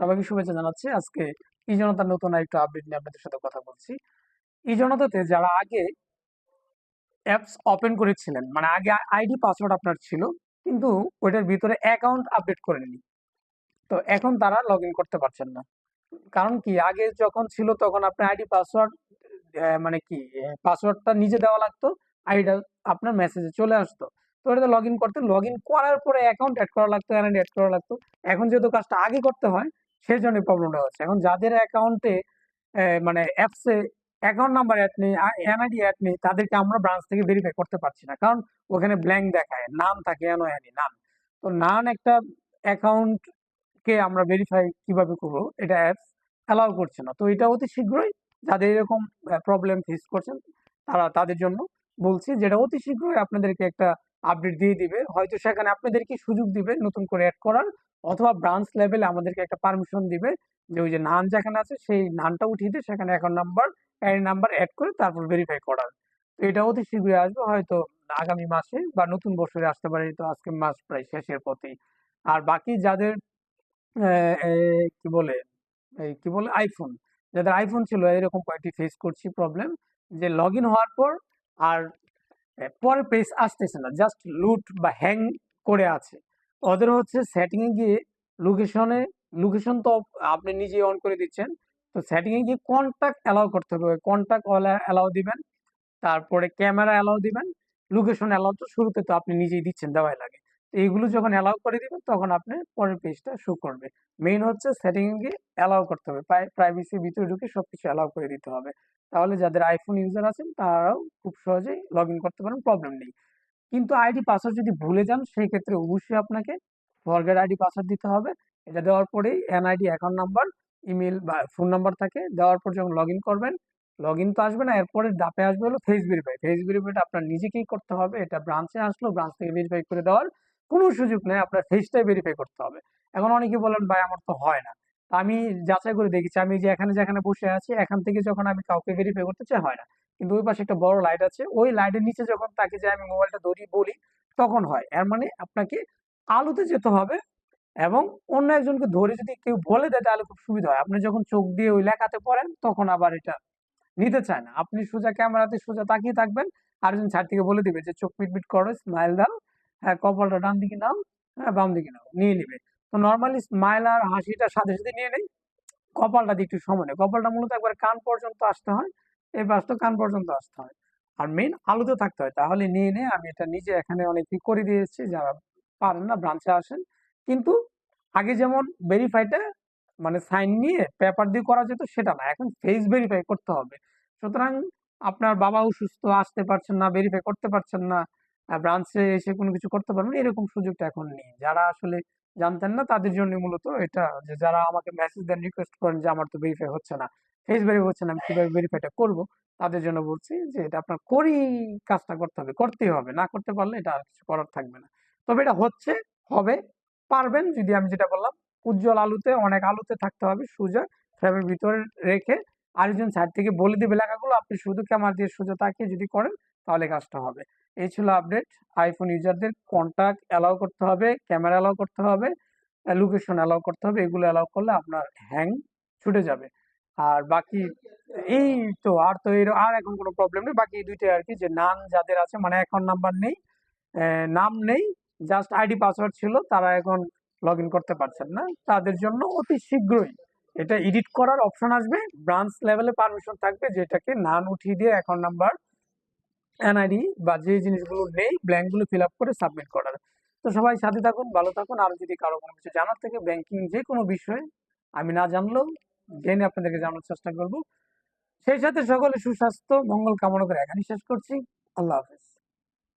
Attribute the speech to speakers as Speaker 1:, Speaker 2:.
Speaker 1: সবাইকে শুভেচ্ছা জানাচ্ছি। আজকে ই জনতার নতুন একটা আপডেট নিয়ে আপনাদের সাথে কথা বলছি। ই জনতাতে যারা আগে অ্যাপস ওপেন করেছিলেন মানে আগে আইডি পাসওয়ার্ড আপনার ছিল, কিন্তু ওইটার ভিতরে অ্যাকাউন্ট আপডেট করে করেননি তো এখন তারা লগ করতে পারছেন না। কারণ কি? আগে যখন ছিল তখন আপনার আইডি পাসওয়ার্ড মানে কি পাসওয়ার্ডটা নিজে দেওয়া লাগতো আইডিটা আপনার মেসেজে চলে আসতো। তো ওটাতে লগ ইন করতে লগ ইন করার পরে অ্যাকাউন্ট অ্যাড করা লাগতো এনআইডি অ্যাড করা লাগতো। এখন যেহেতু কাজটা আগে করতে হয় সেই জন্য প্রবলেমটা হচ্ছে। এখন যাদের অ্যাকাউন্টে মানে অ্যাপসে অ্যাকাউন্ট নাম্বার অ্যাড নেই এনআইডি অ্যাড নেই, তাদেরকে আমরা ব্রাঞ্চ থেকে ভেরিফাই করতে পারছি না। কারণ ওখানে ব্ল্যাঙ্ক দেখায় নাম থাকে এনো অ্যানি নাম তো নান একটা অ্যাকাউন্টকে আমরা ভেরিফাই কীভাবে করব, এটা অ্যাপস অ্যালাউ করছে না। তো এটা অতি শীঘ্রই যাদের এরকম প্রবলেম ফেস করছেন, তারা তাদের জন্য বলছি, যেটা অতি শীঘ্রই আপনাদেরকে একটা আপডেট দিয়ে দিবে। হয়তো সেখানে আপনাদেরকে সুযোগ দিবে নতুন করে অ্যাড করার, অথবা ব্রাঞ্চ লেভেলে আমাদেরকে একটা পারমিশন দিবে যে ওই যে নান যেখানে আছে সেই নানটা উঠিয়ে দিয়ে সেখানে account number add number add করে তারপর ভেরিফাই করার। তো এটা অতি শীঘ্রই আসবে, হয়তো আগামী মাসে বা নতুন বছরে আসতে পারে, তো আজকে মাস প্রায় শেষের পথেই। আর বাকি যাদের কি বলে এই কি বলে আইফোন যাদের আইফোন ছিল, এরকম কয়েকটি ফেস করছি প্রবলেম যে লগ হওয়ার পর আর পরে পেজ আসতেছে না জাস্ট লুট বা হ্যাং করে আছে। ওদের হচ্ছে সেটিংয়ে গিয়ে লোকেশনে লোকেশন তো আপনি নিজেই অন করে দিচ্ছেন। তো সেটিংয়ে গিয়ে কন্ট্যাক্ট অ্যালাউ করতে হবে। কন্ট্যাক্ট অ্যালাউ দিবেন, তারপরে ক্যামেরা অ্যালাউ দিবেন লোকেশন অ্যালাউ তো শুরুতে তো আপনি নিজেই দিচ্ছেন, দেওয়াই লাগে। এইগুলো যখন অ্যালাউ করে দিবেন, তখন আপনি পরের পেজটা শো করবে। মেইন হচ্ছে সেটিংয়ে গিয়ে অ্যালাউ করতে হবে। প্রাইভেসির ভিতরে ঢুকে সব কিছু অ্যালাউ করে দিতে হবে। তাহলে যাদের আইফোন ইউজার আছেন, তারাও খুব সহজেই লগ ইন করতে পারেন প্রবলেম নেই। কিন্তু আইডি পাসওয়ার্ড যদি ভুলে যান সেই ক্ষেত্রে অবশ্যই আপনাকে ফরগেট আইডি পাসওয়ার্ড দিতে হবে। এটা দেওয়ার পরেই এনআইডি অ্যাকাউন্ট নাম্বার ইমেল বা ফোন নাম্বার থাকে। দেওয়ার পর যখন লগ ইন করবেন লগ ইন তো আসবে না, এরপরে ডাপে আসবে হলো ফেস ভেরিফাই ফেস ভেরিফাইটা আপনার নিজেকেই করতে হবে। এটা ব্রাঞ্চে আসলো ব্রাঞ্চ থেকে ভেরিফাই করে দেওয়ার। কোনো সুযোগ নেই, আপনার ফেসটাই ভেরিফাই করতে হবে। এখন অনেকে বলেন, ভাই, আমার তো হয় না। আমি যাচাই করে দেখেছি। আমি যে এখানে যেখানে বসে আছি, এখান থেকে যখন আমি কাউকে ভেরিফাই করতে চাই, হয় না। কিন্তু ওই পাশে একটা বড় লাইট আছে। ওই লাইটের নিচে যখন তাকে যে আমি মোবাইলটা ধরি, বলি, তখন হয়। এর মানে আপনাকে আলোতে যেতে হবে এবং অন্য একজনকে ধরে যদি কেউ বলে দেয়, তাহলে খুব সুবিধা হয়। আপনি যখন চোখ দিয়ে ওই লেখাতে পড়েন, তখন আবার এটা নিতে চায় না। আপনি সোজা ক্যামেরাতে সোজা তাকিয়ে থাকবেন আর একজন ছাড় থেকে বলে দিবে যে, চোখ মিটমিট করো স্মাইল দাও। কপালটা ডান দিকে নাও হ্যাঁ বাম দিকে নাও, নিয়ে নিবে। তো নর্মালি স্মাইল আর হাসিটা সাথে সাথে নিয়ে নেই, কপালটা দিয়ে একটু সময় নেই কপালটা মূলত একবার কান পর্যন্ত আসতে হয় এই পাশটা কান পর্যন্ত আসতে হয়। আর মেইন আলুতে থাকতে হয়, তাহলে নিয়ে নিয়ে আমি এটা নিজে এখানে অনেকই করে দিয়েছি, যারা পারেন না, ব্রাঞ্চে আসেন। কিন্তু আগে যেমন ভেরিফাইটা মানে সাইন নিয়ে পেপার দিয়ে করা যেত, সেটা না। এখন ফেস ভেরিফাই করতে হবে। সুতরাং আপনার বাবা অসুস্থ, আসতে পারছেন না ভেরিফাই করতে পারছেন না ব্রাঞ্চে এসে কোনো কিছু করতে পারবেন এরকম সুযোগটা এখন নেই। যারা আসলে জানতেন না, তাদের জন্য মূলত এটা যে যারা আমাকে মেসেজ দেন রিকোয়েস্ট করেন যে আমার তো ভেরিফাই হচ্ছে না ফেস ভেরিফাই হচ্ছে না, আমি কীভাবে ভেরিফাইটা করব, তাদের জন্য বলছি যে এটা আপনার করেই কাজটা করতে হবে, করতেই হবে, না করতে পারলে এটা আর কিছু করার থাকবে না। তবে এটা হচ্ছে, হবে, পারবেন, যদি আমি যেটা বললাম, উজ্জ্বল আলুতে, অনেক আলুতে থাকতে হবে, সোজা ফ্রেমের ভিতরে রেখে আরেকজন সাইড থেকে বলে দিবে লেখাগুলো, আপনি শুধু ক্যামেরা দিয়ে সোজা তাকিয়ে যদি করেন তাহলে কাজটা হবে। এই ছিল আপডেট আইফোন ইউজারদের কন্ট্যাক্ট অ্যালাউ করতে হবে ক্যামেরা অ্যালাউ করতে হবে লোকেশন অ্যালাউ করতে হবে, এগুলো অ্যালাউ করলে আপনার হ্যাং ছুটে যাবে। আর বাকি এই তো আর তো এর আর এখন কোনো প্রবলেম নেই। বাকি দুইটাই আর কি যে নাম যাদের আছে মানে অ্যাকাউন্ট নাম্বার নেই নাম নেই জাস্ট আইডি পাসওয়ার্ড ছিল, তারা এখন লগ ইন করতে পারছেন না। তাদের জন্য অতি শীঘ্রই এটা এডিট করার অপশন আসবে। ব্রাঞ্চ লেভেলে পারমিশন থাকবে, যেটাকে নাম উঠিয়ে দিয়ে অ্যাকাউন্ট নাম্বার এনআইডি বা যে জিনিসগুলো নেই ব্ল্যাঙ্কগুলো ফিল আপ করে সাবমিট করার। তো সবাই সাথে থাকুন, ভালো থাকুন। আর যদি কারও কোনো কিছু জানার থেকে ব্যাংকিং যে কোনো বিষয়ে, আমি না জানলেও জেনে আপনাদেরকে জানার চেষ্টা করব। সেই সাথে সকলে সুস্বাস্থ্য, মঙ্গল কামনা করে এখানে শেষ করছি। আল্লাহ হাফেজ।